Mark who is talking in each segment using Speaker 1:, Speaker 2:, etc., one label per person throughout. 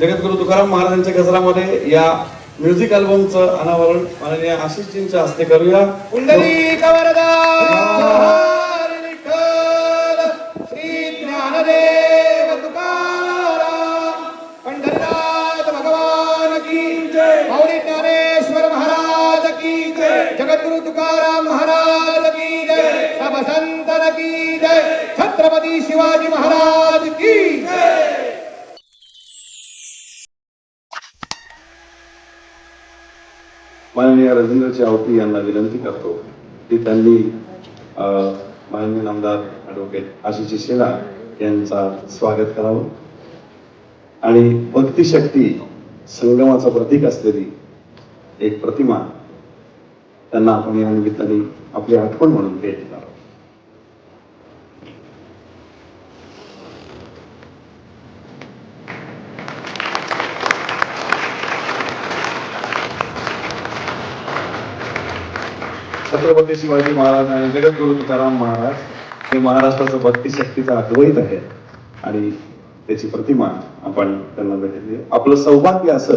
Speaker 1: जगद्गुरु तुकाराम महाराजांच्या गजरामध्ये या म्युझिक अल्बमचं अनावरण माननीय आशिषजींच्या हस्ते करूया.
Speaker 2: जगद्गुरु तुकाराम महाराज की जय सब संतन की जय छत्रपती शिवाजी महाराज की जय
Speaker 1: माननीय रवींद्र चावती यांना विनंती करतो की त्यांनी माननीय आमदार ॲडव्होकेट आशिषी शेला यांचा स्वागत करावं. आणि भक्तिशक्ती संगमाचं प्रतीक असलेली एक प्रतिमा त्यांना आपण या निमित्ताने आपली आठवण म्हणून भेट करावं छत्रपती शिवाजी महाराज आणि जगद्गुरु तुकाराम महाराज हे महाराष्ट्राचं भक्ती शक्तीचा अद्वैत आहे. आणि त्याची प्रतिमा आपण त्यांना भेटली. आपलं सौभाग्य असं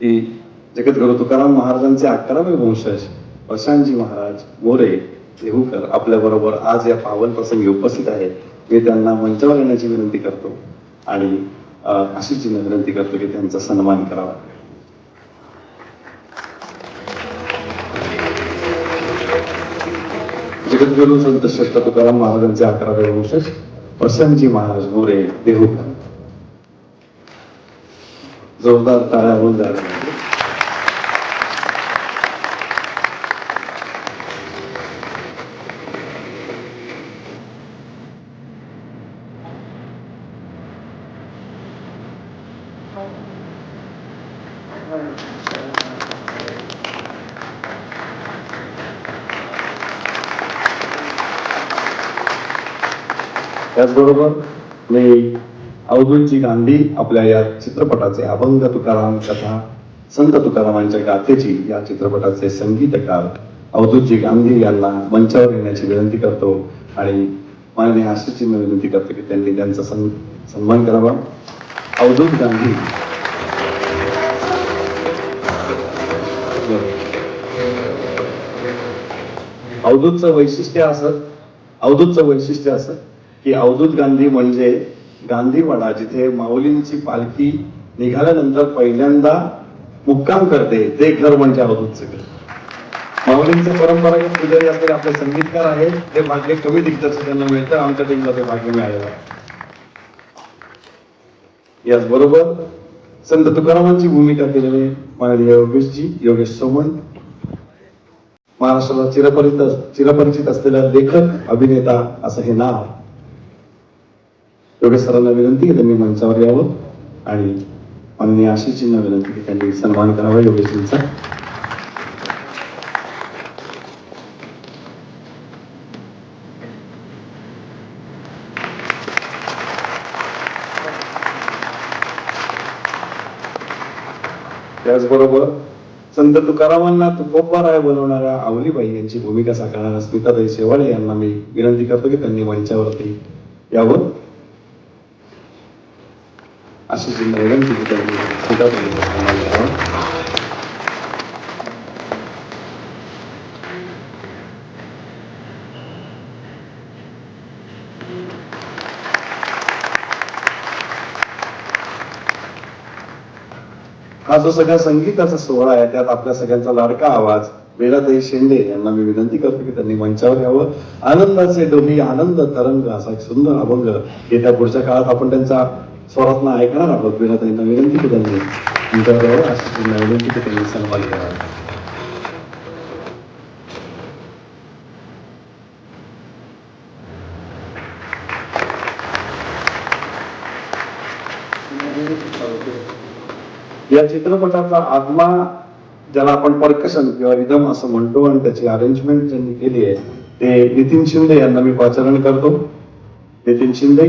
Speaker 1: की जगद्गुरु तुकाराम महाराजांचे अकरावे वंशज प्रशांतजी महाराज मोरे देहूकर आपल्या बरोबर आज या पावन प्रसंगी उपस्थित आहेत. मी त्यांना मंचावर येण्याची विनंती करतो आणि अं, विनंती करतो की त्यांचा सन्मान करावा. जगद्गुरु संत श्रेष्ठ तुकाराम महाराजांचे अकरावे वंशज प्रशांतजी महाराज गोरे देहूकर जोरदार ताळ्या होऊन Thank you. त्याचबरोबर मी अवधूतची गांधी आपल्या या चित्रपटाचे अभंग तुकाराम कथा संत तुकारामांच्या गाथेची या चित्रपटाचे संगीतकार अवधूतजी गांधी यांना मंचावर येण्याची विनंती करतो आणि माननीय आशिषजींना विनंती करतो की त्यांनी त्यांचा सन्मान करावा. अवधूत गांधी. अवधूतचं वैशिष्ट्य असं अवधूतचं वैशिष्ट्य असं की अवधूत गांधी म्हणजे गांधीवाडा जिथे माऊलींची पालखी निघाल्यानंतर पहिल्यांदा मुक्काम करते ते घर म्हणजे अवधूतचं घर माऊलींचे परंपरागत पुजारी असलेले आपले संगीतकार आहेत ते भाग्य कमी दिग्दर्शकांना मिळतं आमच्या टीमला ते भाग्य मिळालेलं आहे. याचबरोबर संत तुकारामांची भूमिका केलेले माननीय योगेशजी योगेश सोमण. महाराष्ट्राला चिरपरिचित चिरपरिचित असलेला लेखक अभिनेता असं हे नाव एवढे सरांना विनंती की त्यांनी मंचावर यावं. आणि माननीय आशिषजींना विनंती की त्यांनी सन्मान करावा योगेशजींचा त्याचबरोबर संत तुकारामांना तुकोबा राय बनवणाऱ्या आवलीबाई यांची भूमिका साकारणाऱ्या स्मिताताई शेवाळे यांना मी विनंती करतो की त्यांनी मंचावरती यावं. अशी विनंती हा. जो सगळा संगीताचा सोहळा आहे त्यात आपल्या सगळ्यांचा लाडका आवाज वेलाताई शेंडे यांना मी विनंती करतो की त्यांनी मंचावर यावं. आनंदाचे डोही आनंद तरंग असा एक सुंदर अभंग येत्या पुढच्या काळात आपण त्यांचा स्वरातनं ऐकणार आहोत. वेलाताईंना विनंती की त्यांनी मंचावर यावं अशी त्यांना विनंती की त्यांनी सन्मान करावा या चित्रपटाचा आत्मा ज्याला आपण परकशन किंवा रिदम असं म्हणतो आणि त्याची अरेंजमेंट ज्यांनी केली आहे ते नितीन शिंदे यांना मी पाचारण करतो. नितीन शिंदे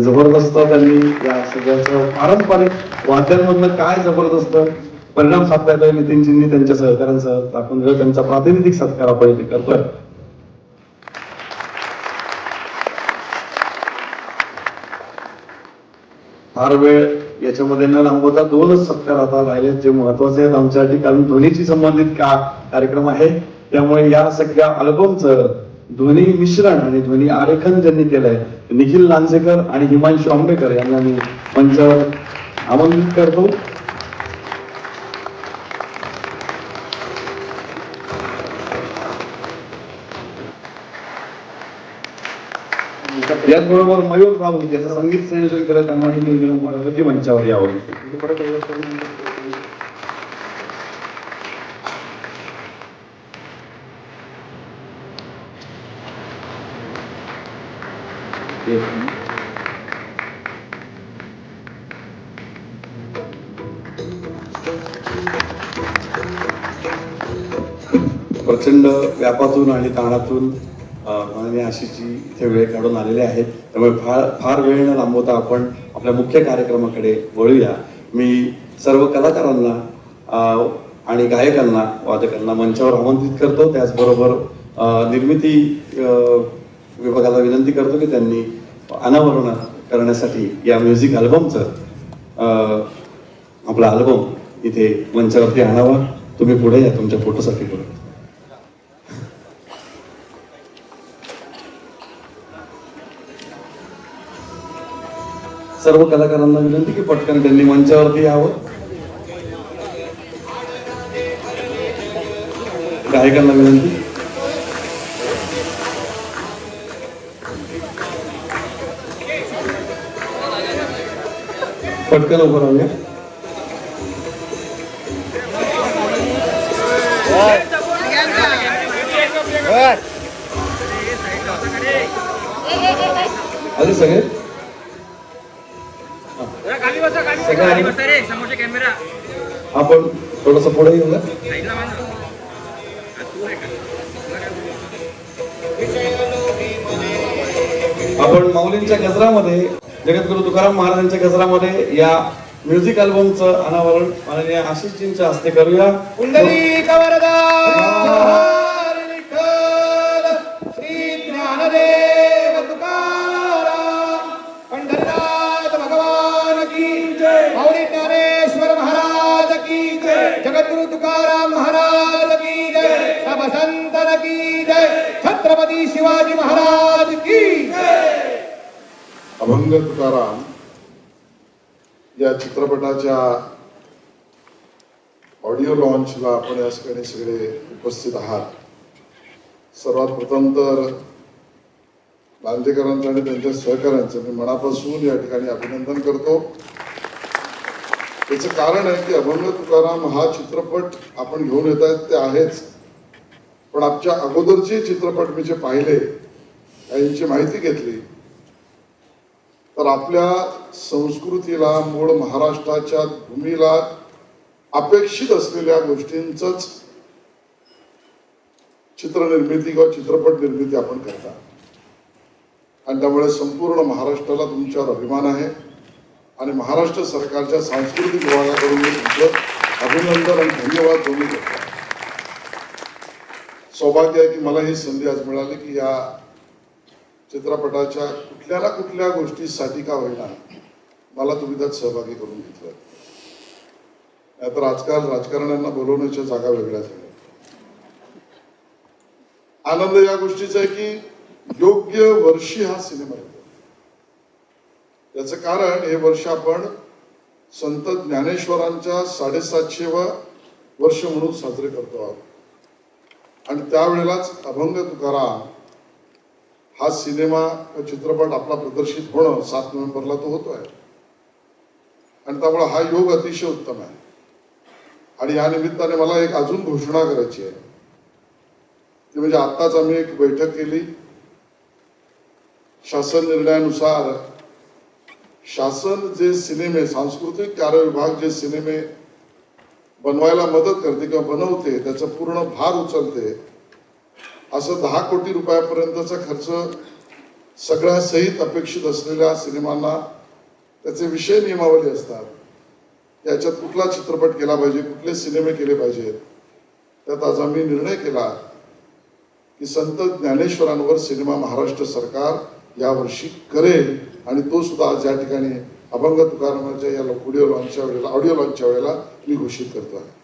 Speaker 1: आणि जबरदस्त त्यांनी या सगळ्याचं पारंपरिक वाद्यांमधनं काय जबरदस्त परिणाम साधता येतोय नितीनजींनी त्यांच्या सहकाऱ्यांसह. आपण त्यांचा प्रातिनिधिक सत्कार आपण इथे करतोय. फार वेळ याच्यामध्ये न लांबवता दोनच सत्कार आता राहिले जे महत्त्वाचे आहेत आमच्यासाठी. कारण ध्वनीशी संबंधित का कार्यक्रम आहे? त्यामुळे या सगळ्या अल्बमचं ध्वनी मिश्रण आणि ध्वनी आरेखन ज्यांनी केलंय निखिल लांजेकर आणि हिमांशु आंबेकर यांना मी मंचावर आमंत्रित करतो. याचबरोबर मयूर राऊत ज्याचं संगीत संयोजन करत त्यांना मंचावर यावं. प्रचंड व्यापातून आणि ताणातून माननीय आशिषजी इथे वेळ काढून आलेले आहेत. त्यामुळे फार फार वेळ न लांबवता आपण आपल्या मुख्य कार्यक्रमाकडे वळूया. मी सर्व कलाकारांना आणि गायकांना वादकांना मंचावर आमंत्रित करतो. त्याचबरोबर निर्मिती विभागाला विनंती करतो की त्यांनी अनावरण करण्यासाठी या म्युझिक अल्बमचं आपला अल्बम इथे मंचावरती आणावा. तुम्ही पुढे या तुमच्या फोटोसाठी पुढे. सर्व कलाकारांना विनंती की पटकन त्यांनी मंचावरती यावं. गायकांना विनंती. पटकन उभं राहूया. आले सगळे? आपण थोडस पुढे येऊ. आपण माऊलींच्या गजरामध्ये जगद्गुरु तुकाराम महाराजांच्या गजरामध्ये या म्युझिक अल्बमचं अनावरण माननीय आशिषजींच्या हस्ते करूया.
Speaker 2: ज्ञानदेव तुकाराम महाराज की जय जगद्गुरु तुकाराम महाराज की जय सब संतन की जय छत्रपती शिवाजी महाराज
Speaker 3: अभंग तुकाराम या चित्रपटाच्या ऑडिओ लॉन्चला आपण या ठिकाणी सगळे उपस्थित आहात. सर्वात प्रथम तर बांदेकरांचं आणि त्यांच्या सहकाऱ्यांचं मी मनापासून या ठिकाणी अभिनंदन करतो. त्याचं कारण आहे की अभंग तुकाराम हा चित्रपट आपण घेऊन येत आहेत ते आहेच. पण आमच्या अगोदरचे चित्रपट मी जे पाहिले यांची माहिती घेतली तर आपल्या संस्कृतीला मूळ महाराष्ट्राच्या भूमीला अपेक्षित असलेल्या गोष्टींच चित्रनिर्मिती किंवा चित्रपट निर्मिती आपण करता. आणि त्यामुळे संपूर्ण महाराष्ट्राला तुमच्यावर अभिमान आहे. आणि महाराष्ट्र सरकारच्या सांस्कृतिक विभागाकडून मी तुमचं अभिनंदन आणि धन्यवाद दोन्ही करतो. सौभाग्य आहे की मला ही संधी आज मिळाली की या चित्रपटाच्या कुठल्या ना कुठल्या गोष्टीसाठी का होईना मला तुम्ही त्यात सहभागी करून घेतलं नाहीतर आजकाल राजकारण्यांना बोलवण्याच्या जागा वेगळ्या झाल्या. आनंद या गोष्टीचा आहे की योग्य वर्षी हा सिनेमा येतो. त्याचं कारण हे वर्ष आपण संत ज्ञानेश्वरांच्या साडेसातशे वर्ष म्हणून साजरे करतो आहोत. आणि त्यावेळेलाच अभंग तुकाराम हा सिनेमा चित्रपट आपला प्रदर्शित होणं सात नोव्हेंबरला तो होतो आहे आणि त्यामुळे हा योग अतिशय उत्तम आहे. आणि या निमित्ताने मला एक अजून घोषणा करायची आहे. ती म्हणजे आत्ताच आम्ही एक बैठक केली. शासन निर्णयानुसार शासन जे सिनेमे सांस्कृतिक कार्य विभाग जे सिनेमे बनवायला मदत करते किंवा बनवते त्याचा पूर्ण भार उचलते असं दहा कोटी रुपयापर्यंतचा खर्च सगळ्या सहित अपेक्षित असलेल्या सिनेमांना त्याचे विषय नियमावली असतात. याच्यात कुठला चित्रपट केला पाहिजे कुठले सिनेमे केले पाहिजेत त्यात आज आम्ही निर्णय केला की संत ज्ञानेश्वरांवर सिनेमा महाराष्ट्र सरकार यावर्षी करेल आणि तो सुद्धा आज या ठिकाणी अभंग तुकारामाच्या या ऑडिओ लॉन्चच्या वेळेला ऑडिओ लॉन्चच्या वेळेला मी घोषित करतो आहे.